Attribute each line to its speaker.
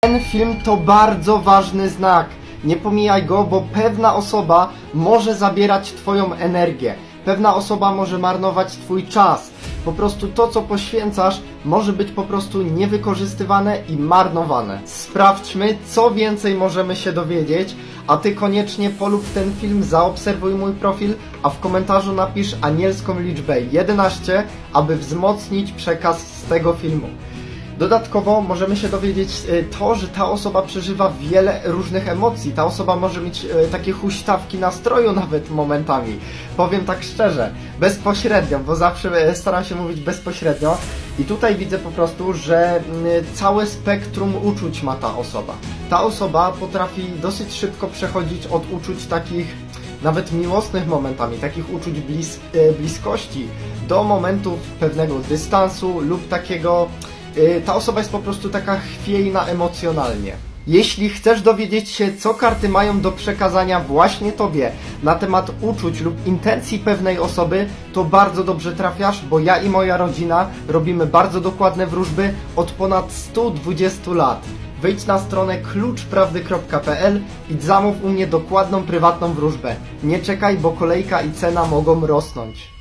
Speaker 1: Ten film to bardzo ważny znak. Nie pomijaj go, bo pewna osoba może zabierać Twoją energię. Pewna osoba może marnować Twój czas. Po prostu to, co poświęcasz, może być po prostu niewykorzystywane i marnowane. Sprawdźmy, co więcej możemy się dowiedzieć, a Ty koniecznie polub ten film, zaobserwuj mój profil, a w komentarzu napisz anielską liczbę 11, aby wzmocnić przekaz z tego filmu. Dodatkowo możemy się dowiedzieć e, to, że ta osoba przeżywa wiele różnych emocji. Ta osoba może mieć e, takie huśtawki nastroju nawet momentami. Powiem tak szczerze, bezpośrednio, bo zawsze e, staram się mówić bezpośrednio. I tutaj widzę po prostu, że mm, całe spektrum uczuć ma ta osoba. Ta osoba potrafi dosyć szybko przechodzić od uczuć takich nawet miłosnych momentami, takich uczuć blis bliskości, do momentów pewnego dystansu lub takiego ta osoba jest po prostu taka chwiejna emocjonalnie. Jeśli chcesz dowiedzieć się, co karty mają do przekazania właśnie Tobie na temat uczuć lub intencji pewnej osoby, to bardzo dobrze trafiasz, bo ja i moja rodzina robimy bardzo dokładne wróżby od ponad 120 lat. Wejdź na stronę kluczprawdy.pl i zamów u mnie dokładną prywatną wróżbę. Nie czekaj, bo kolejka i cena mogą rosnąć.